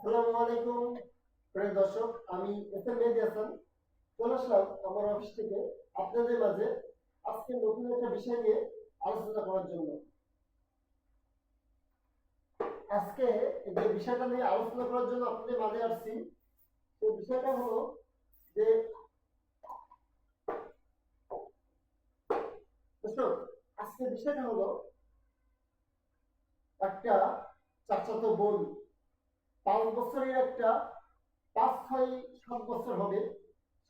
আসসালামু আলাইকুম। প্রিয় দর্শক, আমি এস এম মেহেদি হাসান। চলে আসলাম আমার অফিস থেকে। আপনাদের মাঝে আজকে নতুন একটা বিষয় নিয়ে আলোচনা করার জন্য। আজকে যে বিষয়টা নিয়ে আলোচনা করার জন্য আপনাদের মাঝে আসছি, সেই বিষয়টা হলো যে আজকে বিষয়টা হলো একটা চাচাতো বোন। পাঁচ বছরের একটা, পাঁচ ছয়, সাত বছর হবে।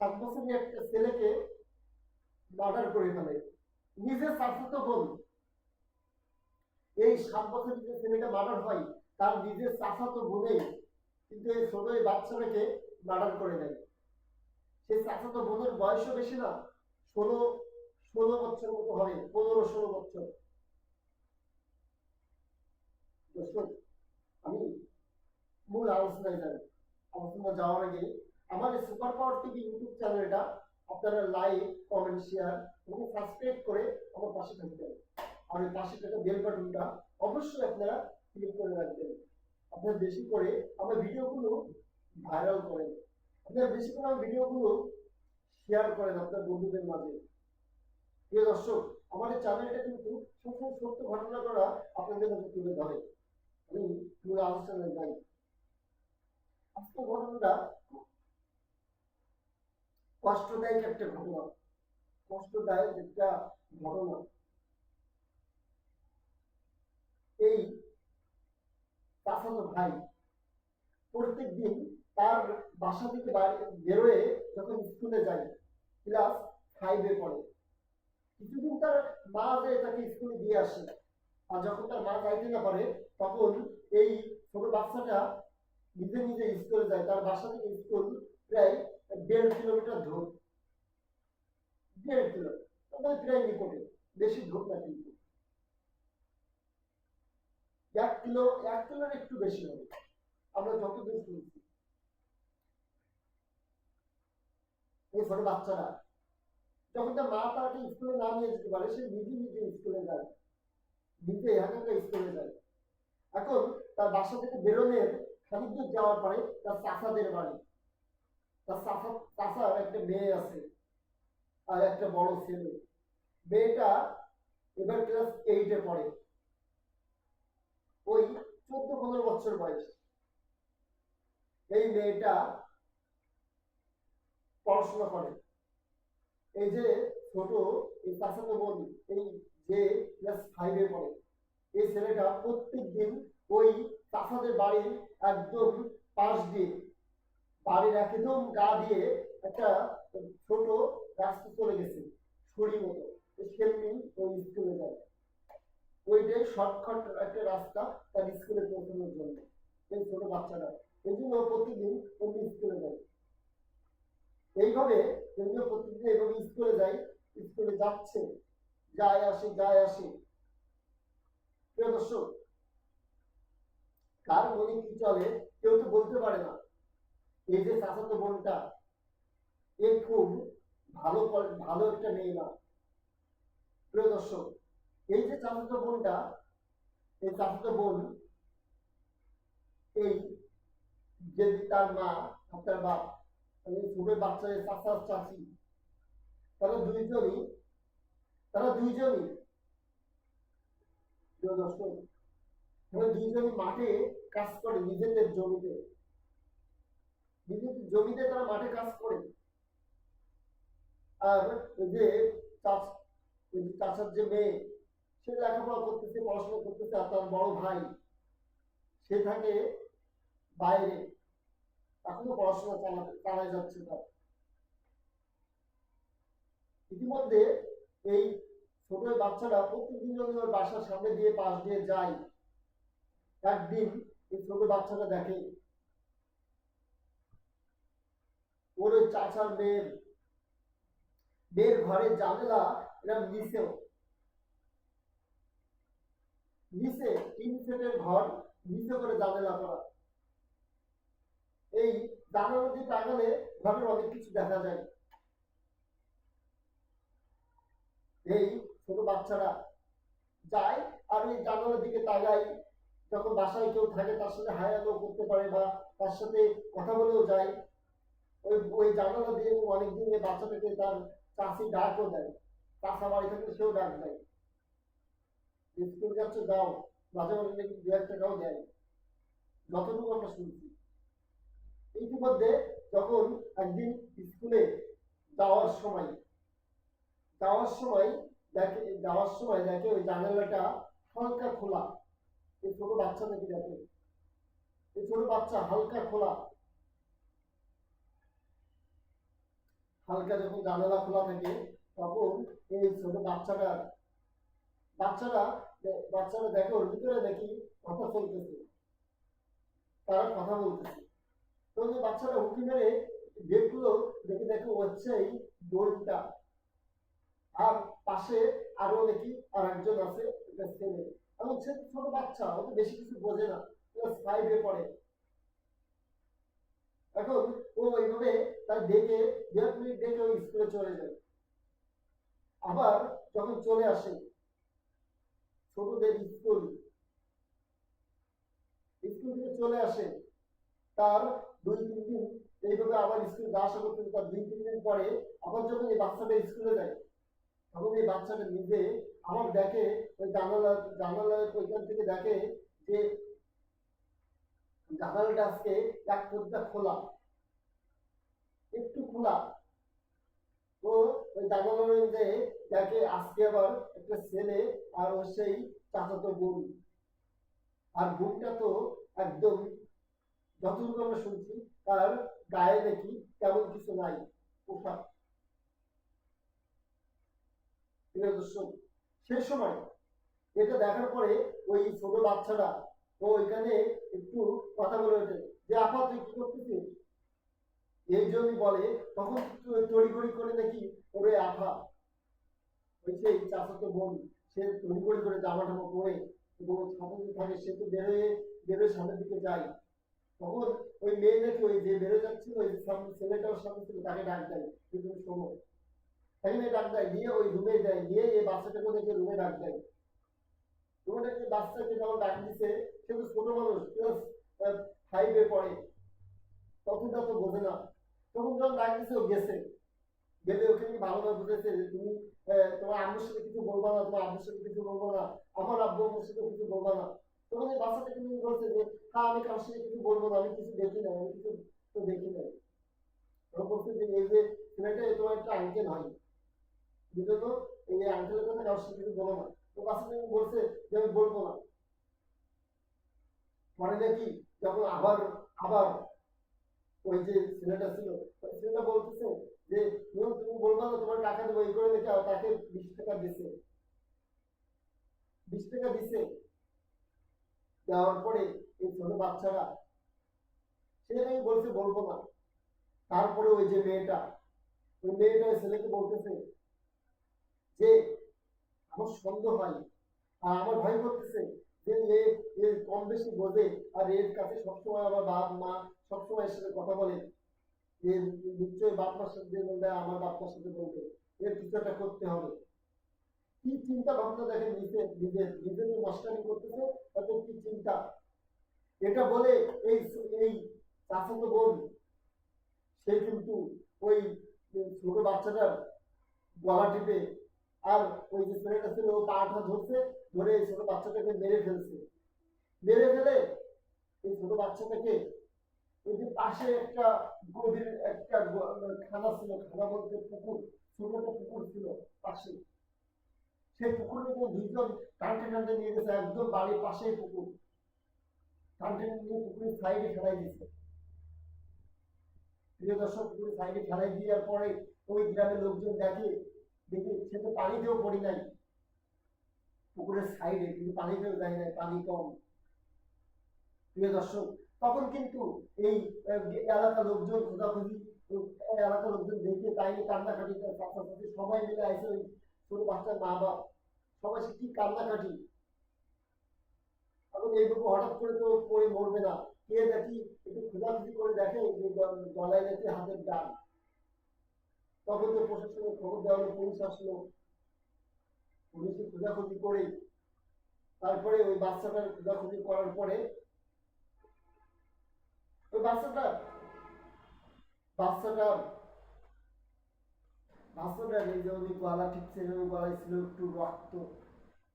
সাত বছরের একটা ছেলেকে মার্ডার করে ফেলে। নিজের চাচাতো বোন এই সাত বছরের যে ছেলেটা মার্ডার হয়, তার নিজের চাচাতো বোনেই কিন্তু এই ছোট এই বাচ্চাটাকে মার্ডার করে দেয়। সেই চাচাতো বোনের বয়সও বেশি না, ষোলো ষোলো বছর মতো হবে, পনেরো, ষোলো বছর। আলোচনায় যাই আলোচনা যাওয়ার আগে আমার এই সুপার পাওয়ার টিভি ইউটিউব চ্যানেলটা আপনারা লাইক কমেন্ট শেয়ার এবং সাবস্ক্রাইব করে আমার পাশে থাকবেন। আর ওই পাশে থাকা বেল বাটনটা অবশ্যই আপনারা ক্লিক করে রাখবেন। আপনারা বেশি করে আমার ভিডিওগুলো ভাইরাল করেন। আপনারা বেশি করে আমার ভিডিওগুলো শেয়ার করেন আপনার বন্ধুদের মাঝে। প্রিয় দর্শক আমাদের চ্যানেলটা কিন্তু সবসময় সত্য ঘটনা করা আপনাদের মাঝে তুলে ধরে। আমি মূল আলোচনায় যাই। ঘটনাটা কষ্টদায়ক একটা ঘটনা কষ্টদায়ক একটা ঘটনা এই ভাই প্রত্যেক দিন তার বাসা থেকে বেরোয় যখন স্কুলে যায় ক্লাস ফাইভে পড়ে। কিছুদিন তার মা যে তাকে স্কুলে দিয়ে আসে, আর যখন তার মা যাইতে না পারে, তখন এই ছোট বাচ্চাটা নিজে নিজে স্কুলে যায়, তার বাসা থেকে স্কুল প্রায় দেড় কিলোমিটার দূর। দেড় কিলোমিটার মানে প্রায় নিকটে, বেশি দূর না কিন্তু। এক কিলো এক কিলোর একটু বেশি হবে। আমরা যতদূর শুনছি। এই ছোট বাচ্চারা, যখন তার মা তাকে স্কুলে না নিয়ে যেতে পারে, সে নিজে নিজে স্কুলে যায়। নিজে এখানকার স্কুলে যায়। এখন তার বাসা থেকে বেরোনের খানিক যাওয়ার পরে তার চাচাদের বাড়ি। তার চাচা চাচার একটা মেয়ে আছে আর একটা বড় ছেলে। মেয়েটা এবার ক্লাস এইটে পড়ে। ওই চোদ্দ পনেরো বছর বয়স। এই মেয়েটা পড়াশোনা করে। এই যে ছোট, এই চাচাতো বোন, এই যে ক্লাস ফাইভে পড়ে। এই ছেলেটা প্রত্যেক দিন ওই চাচাদের বাড়ির একদম পাশ দিয়ে বাড়ির একদম গা দিয়ে একটা ছোট রাস্তা চলে গেছে ছড়ি মতো। সেমনি ওই স্কুলে যায়। ওইটাই শর্টকাট একটা রাস্তা তার স্কুলে পৌঁছানোর জন্য, এই ছোট বাচ্চাটা। এই জন্য প্রতিদিন অন্য স্কুলে যায়। এইভাবে যদিও প্রতিদিন এইভাবে স্কুলে যায় স্কুলে যাচ্ছে, যায় আসে যায় আসে। প্রিয় দর্শক কার মনে কি চলে কেউ তো বলতে পারে না। এই যে চাচাতো বোনটা, এ খুব ভালো ভালো একটা মেয়ে না। প্রিয় দর্শক, এই যে চাচাতো বোনটা, এই চাচাতো বোন, এই যে তার মা আর তার বাপ ছোট বাচ্চা চাচা চাচি তারা দুইজনই তারা দুইজনই, প্রিয় দর্শক, তারা দুইজনই মাঠে কাজ করে নিজেদের জমিতে। নিজেদের জমিতে তারা মাঠে কাজ করে। আর যে যে চাচার যে মেয়ে, সে লেখাপড়া করতেছে, পড়াশোনা করতেছে, আর তার বড় ভাই, সে থাকে বাইরে। এখনও পড়াশোনা চালাতে, চালায় যাচ্ছে তার। ইতিমধ্যে এই ছোট বাচ্চারা প্রত্যেকদিন যদি ওর বাসার সামনে দিয়ে পাশ দিয়ে যায়, একদিন ছোট বাচ্চাটা দেখে। ওর ওই চাচার মেয়ের মেয়ের ঘরের জানলা এরা নিচেও নিচে তিন সেটের ঘর নিচে করে জানালা করা। এই জানালা দিয়ে তাকালে ঘরের অনেক কিছু দেখা যায়। এই ছোট বাচ্চারা যায় আর ওই জানালার দিকে তাকায়। যখন বাসায় কেউ থাকে, তার সাথে হায়ালো করতে পারে বা তার সাথে কথা বলেও যায়। ওই ওই জানালা দিয়ে অনেকদিন এই বাচ্চাটাকে তার চাষি ডাকও দেয়। চাষা বাড়ি থাকলে সেও ডাক দেয়। স্কুল যাচ্ছ, যাও। মাঝে মাঝে নাকি দু এক টাকাও দেয়। যতটুকু আমরা শুনছি। ইতিমধ্যে যখন একদিন স্কুলে যাওয়ার সময় যাওয়ার সময় দেখে, যাওয়ার সময় দেখে ওই জানালাটা হালকা খোলা। এই ছোট বাচ্চা নাকি এই ছোট বাচ্চা হালকা খোলা। হালকা যখন জানালা খোলা থাকে, তখন এই ছোট বাচ্চারা বাচ্চারা দেখে ওর ভিতরে কথা চলতেছে। তারা কথা বলতেছে। বাচ্চারা উঁকি মেরে দেখল দেখে দেখে ও হচ্ছে এই দোলটা আর পাশে আরও দেখি আর একজন আছে ছেলে। এবং সে ছোট বাচ্চা, ও তো বেশি কিছু বোঝে না। ক্লাস ফাইভে পড়ে। এখন ও এইভাবে তার ডেকে দু এক মিনিট ডেকে ওই স্কুলে চলে যায়। আবার যখন চলে আসে, ছোটদের স্কুল স্কুল থেকে চলে আসে, তার দুই, তিন দিন এইভাবে আবার স্কুল আসা করতে তার দুই, তিন দিন পরে আবার যখন এই বাচ্চাটা স্কুলে যায়, তখন এই বাচ্চাটা নিজে আবার দেখে, ওই জানালা, জানালার ওইখান থেকে দেখে যে জানালাটা আজকে এক ফুটটা খোলা। একটু খোলা। তো ওই জানালার মধ্যে দেখে আজকে আবার একটা ছেলে আর ওর সেই চাচাতো বোন। আর বোনটা তো একদম যতটুকু আমরা শুনছি, তার গায়ে দেখি তেমন কিছু নাই পোশাক। প্রিয় দর্শক সেই সময়। এটা দেখার পরে ওই ছোট বাচ্চাটা, ও ওইখানে একটু কথা বলে ওঠে যে, আপা, তুই কি করতেছিস? এই জন্যই বলে, তখন তড়িঘড়ি করে দেখি ওরে আফা ওই সেই চাচাতো বোন, সে তড়িঘড়ি করে জামা টামা পরে এবং ছাতা যদি থাকে সে তো বেরোয় বেরোয় সামনের দিকে যায়। তখন ওই মেয়ে নাকি ওই যে বেরো যাচ্ছিল, ওই ছেলেটার সামনে ছিল, তাকে ডাক দেয় যে তুমি শোনো তাই ডাক দেয়, নিয়ে ওই রুমে দেয় নিয়ে এই বাচ্চাটাকে দেখে রুমে ডাক দেয়। রুমে বাচ্চাকে যখন ডাক দিছে, সে তো ছোট মানুষ ক্লাস ফাইভে পড়ে। তখন তো বোঝে না। তখন যখন ডাক দিছে, ও গেছে। গেলে ওখানে ভালোভাবে বুঝেছে যে তুমি তোমার আম্মুর সাথে কিছু বলবা না, তোমার আব্বুর সাথে কিছু বলব না, আমার আব্বু আম্মুর সাথে কিছু বলবা না। তখন এই বাচ্চাটা কিন্তু বলছে যে হ্যাঁ আমি কারোর সাথে কিছু বলব না, আমি কিছু দেখি না, আমি কিছু তো দেখি না। তখন বলছে যে, এই যে, ছেলেটা তোমার একটা আঙ্কেল হয় এই কথা কারোর সাথে কিছু বলো না। তো কিন্তু বলছে যে আমি বলব না। পরে যখন আবার আবার ওই যে ছেলেটা ছিল ছেলেটা বলতেছে যে "নুন, তুমি বলবা না তোমার টাকা দেবো এই করে তাকে বিশ টাকা দিছে। বিশ টাকা দিছে। দেওয়ার পরে এই ছোট বাচ্চারা সে নাকি বলছে বলব না। তারপরে ওই যে মেয়েটা ওই মেয়েটা ছেলেকে বলতেছে যে আমার সন্দেহ হয়, আর আমার ভয় করতেছে যে এ এ কম বেশি বোঝে, আর এর কাছে সবসময় আমার বাপ, মা সবসময় এর সাথে কথা বলে। যে নিশ্চয়ই বাপ সাথে বলবে, আমার বাপ সাথে বলবে। এর কিছু একটা করতে হবে। কি চিন্তা ভাবনা দেখেন নিজে নিজের নিজে যে নষ্টামি করতেছে, তাতে কি চিন্তা? এটা বলে এই এই চাচাতো বোন, সে কিন্তু ওই ছোট বাচ্চাটার গলা টিপে আর ওই যে ছেলেটা ছিল, ও পাটা ধরছে, ধরে এই ছোট বাচ্চাটাকে মেরে ফেলছে। মেরে ফেলে এই ছোট বাচ্চাটাকে ওই যে পাশে একটা গভীর একটা গ- খানা ছিল খানা বলতে পুকুর, ছোট একটা পুকুর ছিল পাশে। সেই পুকুরে কিন্তু দুইজন টানতে টানতে নিয়ে গেছে, একদম বাড়ির পাশেই পুকুর। টানতে নিয়ে পুকুরের সাইডে ফেলাই দিয়েছে। প্রিয় দর্শক, পুকুরের সাইডে ফেলাই দেওয়ার পরে ওই গ্রামের লোকজন দেখে দেখে সে তো পানিতেও পড়ি নাই। পুকুরের সাইডে, কিন্তু পানিতেও যায় নাই, পানি কম। প্রিয় দর্শক, তখন কিন্তু এই এলাকার লোকজন খোঁজাখুঁজি এলাকার লোকজন দেখে তাই কান্নাকাটি করে সবাই মিলে আসে ওই ছোট বাচ্চার মা বাপ সবাই সে কি কান্নাকাটি? এখন এইভাবে হঠাৎ করে তো পড়ে মরবে না। কে দেখি একটু খোঁজাখুঁজি করে দেখে যে গলায় নাকি হাতের ডাল তখন তো প্রশাসনের খবর দেওয়া হলো পুলিশ আসলো। পুলিশে খোঁজাখুঁজি করে তারপরে ওই বাচ্চাটার খোঁজাখুঁজি করার পরে ওই বাচ্চাটা বাচ্চাটার বাচ্চাটার এই যে উনি গলা টিপছে ওই গলায় ছিল একটু রক্ত।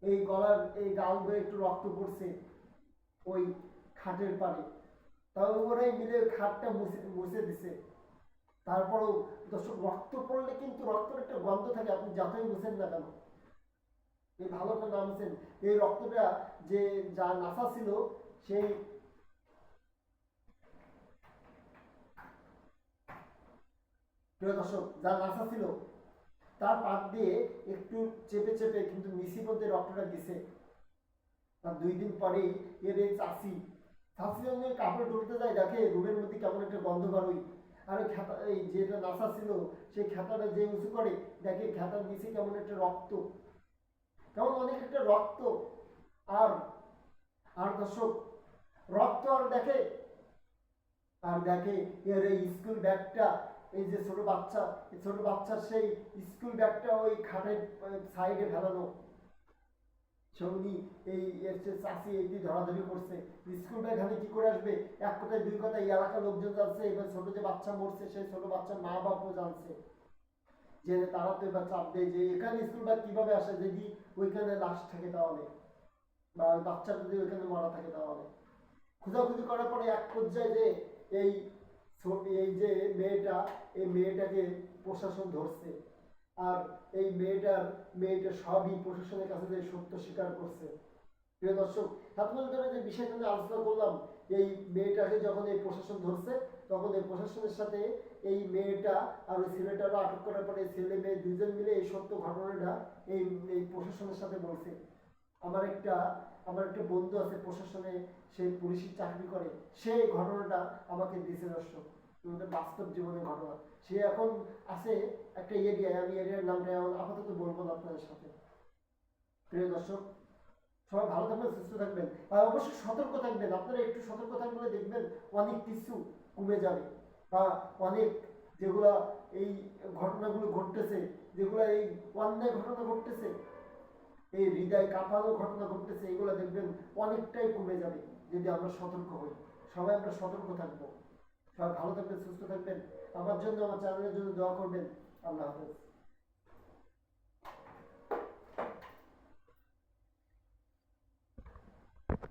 এই গলার এই গাল ধরে একটু রক্ত পড়ছে ওই খাটের পারে তাও ওরাই মিলে খাটটা মুছে মুছে দিছে। তারপরেও দর্শক, রক্ত পড়লে কিন্তু রক্তের একটা গন্ধ থাকে, আপনি যতই মুছেন না কেন। এই ভালো করে নামছেন এই রক্তটা যে, যা নাসা ছিল, সেই প্রিয় দর্শক, যা নাসা ছিল, তার পাত দিয়ে একটু চেপে চেপে কিন্তু মিশি মধ্যে রক্তটা দিছে তার দুই দিন পরেই এর এই চাষি চাষি কাপড় ধরতে যায়, দেখে রুমের মধ্যে কেমন একটা গন্ধ বেরোয় আর ওই এই যেটা নাসা ছিল সেই খেতাটা যে উঁচু করে, দেখে খেতার নিচে কেমন একটা রক্ত। কেমন অনেক একটা রক্ত। আর আর দর্শক, রক্ত আর দেখে আর দেখে, এর এই স্কুল ব্যাগটা এই যে ছোট বাচ্চা ছোট বাচ্চার সেই স্কুল ব্যাগটা ওই খাটের সাইডে ফেলানো। সৌনি এই এর যে চাষি এইটি ধরাধরি করছে। স্কুল ব্যাগ হাতে কি করে আসবে? এক কথায়, দুই কথায়, এই এলাকার লোকজন জানছে, এবার ছোট যে বাচ্চা মরছে, সেই ছোট বাচ্চার মা বাপও জানছে। যে তারা তো এবার চাপ দেয়, যে এখানে স্কুল ব্যাগ কীভাবে আসে, যদি ওইখানে লাশ থাকে তাহলে, বা ওই বাচ্চাটা যদি ওইখানে মারা থাকে তাহলে। খোঁজাখুঁজি করার পরে এক পর্যায়ে যে এই এই যে মেয়েটা, এই মেয়েটাকে প্রশাসন ধরছে। আর এই মেয়েটার, মেয়েটা সবই প্রশাসনের কাছে যে সত্য স্বীকার করছে। প্রিয় দর্শক আপনাদের ধরে যে বিষয়টা নিয়ে আলোচনা করলাম, এই মেয়েটাকে যখন এই প্রশাসন ধরছে, তখন এই প্রশাসনের সাথে এই মেয়েটা আর ওই ছেলেটারও আটক করার পরে ছেলে মেয়ে দুজন মিলে এই সত্য ঘটনাটা এই এই প্রশাসনের সাথে বলছে। আমার একটা আমার একটা বন্ধু আছে প্রশাসনে, সে পুলিশের চাকরি করে। সেই ঘটনাটা আমাকে দিয়েছে দর্শক। আমাদের বাস্তব জীবনের ঘটনা। সে এখন আছে একটা এরিয়ায় আমি এরিয়ার নামটা এখন আপাতত বলব না আপনাদের সাথে। প্রিয় দর্শক, সবাই ভালো থাকবেন, সুস্থ থাকবেন। আর অবশ্যই সতর্ক থাকবেন। আপনারা একটু সতর্ক থাকলে দেখবেন অনেক কিছু কমে যাবে বা অনেক যেগুলা এই ঘটনাগুলো ঘটতেছে, যেগুলা এই অন্যায় ঘটনা ঘটতেছে, এই হৃদয় কাঁপানো ঘটনা ঘটতেছে, এগুলো দেখবেন অনেকটাই কমে যাবে যদি আমরা সতর্ক হই। সবাই আমরা সতর্ক থাকব। সবাই ভালো থাকবেন সুস্থ থাকবেন। আমার জন্য আমার চ্যানেলের জন্য দোয়া করবেন। আল্লাহ হাফেজ।